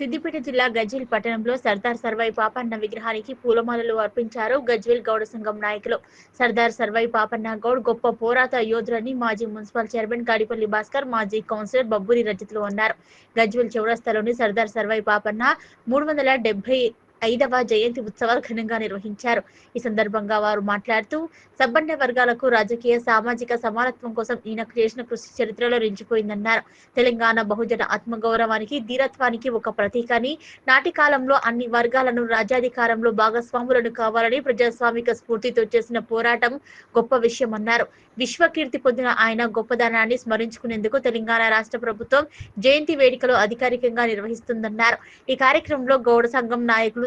సిద్దిపేట జిల్లా గజ్వేల్ పట్టణంలో సర్దార్ సర్వై పాపన్న విగ్రహానికి పూలమాలలు అర్పించారు గజ్వేల్ గౌడ సంఘం నాయకులు. సర్దార్ సర్వై పాపన్న గౌడ్ గొప్ప పోరాట యోధులని మాజీ మున్సిపల్ చైర్మన్ గాడిపల్లి భాస్కర్ మాజీ కౌన్సిలర్ బబ్బూరి రజితులు అన్నారు గజ్వేల్ చౌరస్తాలోని సర్దార్ సర్వై పాపన్న మూడు వందల డెబ్బై ఐదవ జయంతి ఉత్సవాలు ఘనంగా నిర్వహించారు. ఈ సందర్భంగా వారు మాట్లాడుతూ సబ్బండ వర్గాలకు రాజకీయ సామాజిక సమానత్వం కోసం ఈయన చేసిన కృషి చరిత్రలో నిలిచిపోయిందన్నారు. తెలంగాణ బహుజన ఆత్మగౌరవానికి ధీరత్వానికి ఒక ప్రతీకని నాటి కాలంలో అన్ని వర్గాలను రాజ్యాధికారంలో భాగస్వాములను కావాలని ప్రజాస్వామిక స్ఫూర్తితో చేసిన పోరాటం గొప్ప విషయం అన్నారు విశ్వకీర్తి పొందిన ఆయన గొప్పదనాన్ని స్మరించుకునేందుకు తెలంగాణ రాష్ట్ర ప్రభుత్వం జయంతి వేడుకలు అధికారికంగా నిర్వహిస్తుందన్నారు. ఈ కార్యక్రమంలో గౌడ సంఘం నాయకులు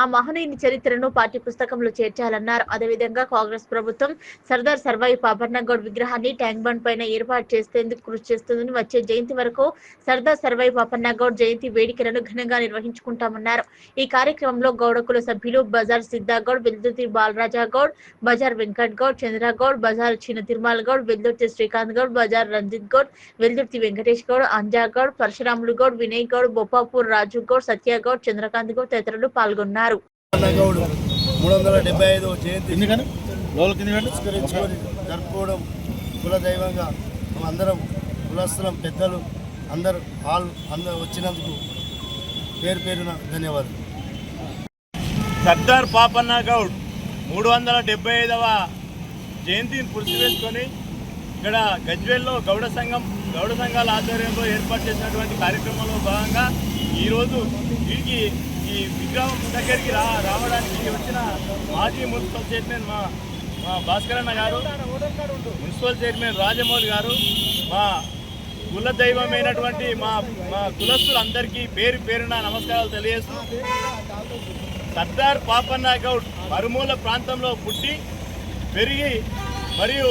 ఆ మహనీయుని చరిత్రను పాఠ్య పుస్తకంలో చేర్చాలన్నారు. అదేవిధంగా కాంగ్రెస్ ప్రభుత్వం సర్దార్ సర్వాయి పాపన్నగౌడ్ విగ్రహాన్ని ట్యాంక్ బండ్ పైన ఏర్పాటు చేసేందుకు కృషి చేస్తుందని వచ్చే జయంతి వరకు సర్దార్ సర్వాయి పాపన్నగౌడ్ జయంతి వేడుకలను ఘనంగా నిర్వహించుకుంటామన్నారు. ఈ కార్యక్రమంలో గౌడకుల సభ్యులు బజార్ సిద్ధాగౌడ్ వెల్దుర్తి బాలరాజా గౌడ్ బజార్ వెంకట్ గౌడ్ చంద్రగౌడ్ బజార్ చిన్న తిరుమల గౌడ్ వెల్దుర్తి శ్రీకాంత్ గౌడ్ బజార్ రంజిత్ గౌడ్ వెల్దుర్తి వెంకటేష్ గౌడ్ అంజాగౌడ్ పరశురాములు గౌడ్ వినయ్ గౌడ్ బొప్పాపూర్ రాజు గౌడ్ సత్య గౌడ్ చంద్రకాంత్ గౌడ్ తదితరులు పాల్గొన్నారు. గౌడ్ మూడు వందల డెబ్బై ఐదవ జయంతి పురస్కరించుకొని జరుపుకోవడం కుల దైవంగా అందరం పెద్దలు అందరూ ఆల్ అందరూ వచ్చినందుకు పేరు పేరున ధన్యవాదాలు. సర్దార్ పాపన్న గౌడ్ మూడు వందల డెబ్బై ఐదవ జయంతిని పురస్కరించుకొని ఇక్కడ గజ్వేల్లో గౌడ సంఘం గౌడ సంఘాల ఆధ్వర్యంలో ఏర్పాటు చేసినటువంటి కార్యక్రమంలో భాగంగా ఈరోజు వీరికి ఈ విగ్రహం దగ్గరికి రా రావడానికి వచ్చిన మాజీ మున్సిపల్ చైర్మన్ మా మా భాస్కర్ అన్న గారు మున్సిపల్ చైర్మన్ రాజమౌళి గారు మా కుల దైవమైనటువంటి మా మా కులస్తులందరికీ పేరు పేరున నమస్కారాలు తెలియజేస్తూ సర్దార్ పాపన్న గౌడ్ మరుమూల ప్రాంతంలో పుట్టి పెరిగి మరియు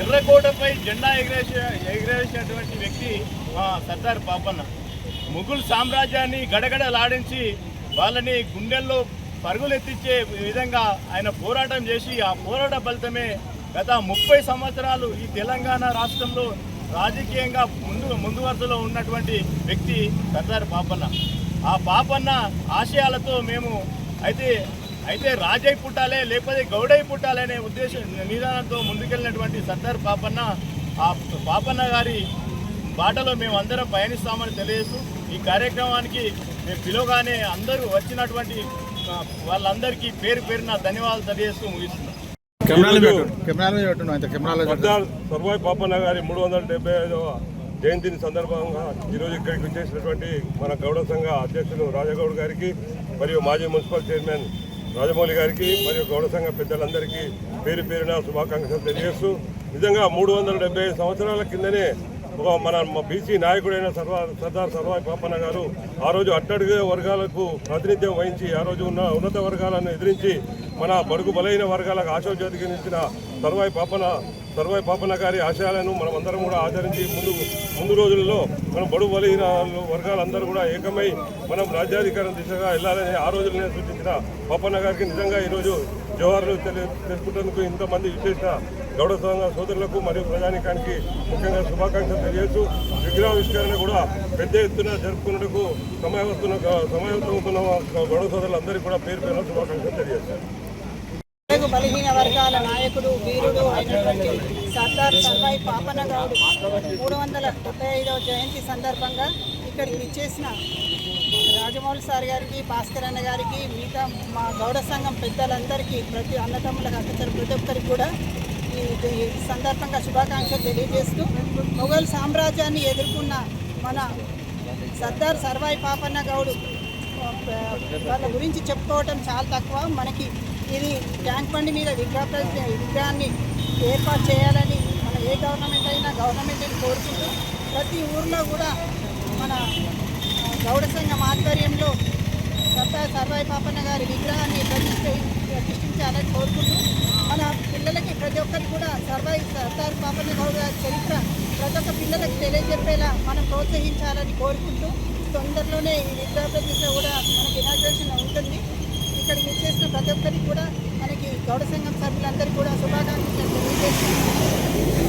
ఎర్రకోటపై జెండా ఎగిరేసే ఎగరేసినటువంటి వ్యక్తి మా సర్దార్ పాపన్న. ముగుల్ సామ్రాజ్యాన్ని గడగడలాడించి వాళ్ళని గుండెల్లో పరుగులెత్తించే విధంగా ఆయన పోరాటం చేసి ఆ పోరాట ఫలితమే గత ముప్పై సంవత్సరాలు ఈ తెలంగాణ రాష్ట్రంలో రాజకీయంగా ముందు ముందు వరుసలో ఉన్నటువంటి వ్యక్తి సర్దార్ పాపన్న. ఆ పాపన్న ఆశయాలతో మేము అయితే అయితే రాజై పుట్టాలే లేకపోతే గౌడై పుట్టాలనే ఉద్దేశం నిదానంతో ముందుకెళ్ళినటువంటి సర్దార్ పాపన్న ఆ పాపన్న గారి బాటలో మేము అందరం పయనిస్తామని తెలియజేస్తూ ఈ కార్యక్రమానికి మేము పిలువగానే అందరూ వచ్చినటువంటి వాళ్ళందరికీ పేరు పేరున ధన్యవాదాలు తెలియజేస్తూ ముగిస్తున్నాం. సర్వాయి పాపన్న గారి మూడు వందల డెబ్బై ఐదవ జయంతిని సందర్భంగా ఈరోజు ఇక్కడికి వచ్చేసినటువంటి మన గౌడ సంఘ అధ్యక్షులు రాజగౌడ్ గారికి మరియు మాజీ మున్సిపల్ చైర్మన్ రాజమౌళి గారికి మరియు గౌడ సంఘ పెద్దలందరికీ పేరు పేరున శుభాకాంక్షలు తెలియజేస్తూ నిజంగా మూడు వందల డెబ్బై ఐదు సంవత్సరాల కిందనే మన బీసీ నాయకుడైన సర్వా సర్దార్ సర్వాయి పాపన్న గారు ఆ రోజు అట్టడుగు వర్గాలకు ప్రాతినిధ్యం వహించి ఆ రోజు ఉన్న ఉన్నత వర్గాలను ఎదిరించి మన బడుగు బలైన వర్గాలకు ఆశోజ్యోతికించిన తరువాయి పాపన తరువాయి పాపన గారి ఆశయాలను మనం అందరం కూడా ఆచరించి ముందు ముందు రోజుల్లో మనం బడుగు బలైన వర్గాలందరూ కూడా ఏకమై మనం రాజ్యాధికారం దిశగా వెళ్ళాలని ఆ రోజులనే సూచించిన పాపన్న గారికి నిజంగా ఈరోజు జవహర్లు తెలుసుకుంటేందుకు ఇంతమంది విశేష గౌడ సంఘ సోదరులకు మరియు ప్రజానికానికి ముఖ్యంగా శుభాకాంక్షలు తెలియజేస్తూ విగ్రహావిష్కరణ కూడా పెద్ద ఎత్తున జరుపుకున్నందుకు సమయవస్తున్న సమయవస్తున్న గౌడ సోదరులందరికీ కూడా పేరు పేరున శుభాకాంక్షలు తెలియజేస్తారు బలహీన వర్గాల నాయకుడు వీరుడు అయినటువంటి సర్దార్ సర్వాయి పాపన్న గౌడ్ మూడు వందల డెబ్బై ఐదవ జయంతి సందర్భంగా ఇక్కడికి ఇచ్చేసిన రాజమౌళి సార్ గారికి భాస్కర్ అన్న గారికి మిగతా మా గౌడ సంఘం పెద్దలందరికీ ప్రతి అన్నతమ్ములకు అక్కచరు ప్రతి ఒక్కరికి కూడా ఈ సందర్భంగా శుభాకాంక్షలు తెలియజేస్తూ మొఘల్ సామ్రాజ్యాన్ని ఎదుర్కొన్న మన సర్దార్ సర్వాయి పాపన్న గౌడు వాళ్ళ గురించి చెప్పుకోవటం చాలా తక్కువ. మనకి ఇది ట్యాంక్ బండి మీద విగ్రహ విగ్రహాన్ని ఏర్పాటు చేయాలని మన ఏ గవర్నమెంట్ అయినా గవర్నమెంట్ని కోరుకుంటూ ప్రతి ఊర్లో కూడా మన గౌడ సంఘం ఆధ్వర్యంలో సత్తా సర్వాయి పాపన్న గారి విగ్రహాన్ని ప్రతిష్ఠ ప్రతిష్ఠించాలని కోరుకుంటూ మన పిల్లలకి ప్రతి ఒక్కరికి కూడా సర్వాయి సర్దార్ పాపన్న గౌడ గారి చరిత్ర ప్రతి ఒక్క పిల్లలకు తెలియజెప్పేలా మనం ప్రోత్సహించాలని కోరుకుంటూ తొందరలోనే ఈ విగ్రహ ప్రతిష్ట కూడా మనకి ఇనాగ్రేషన్ ఉంటుంది. ఇక్కడ వచ్చేసిన ప్రతి ఒక్కరికి కూడా మనకి గౌడ సంఘం సభ్యులందరికీ కూడా శుభాకాంక్షలు తెలియజేస్తున్నాం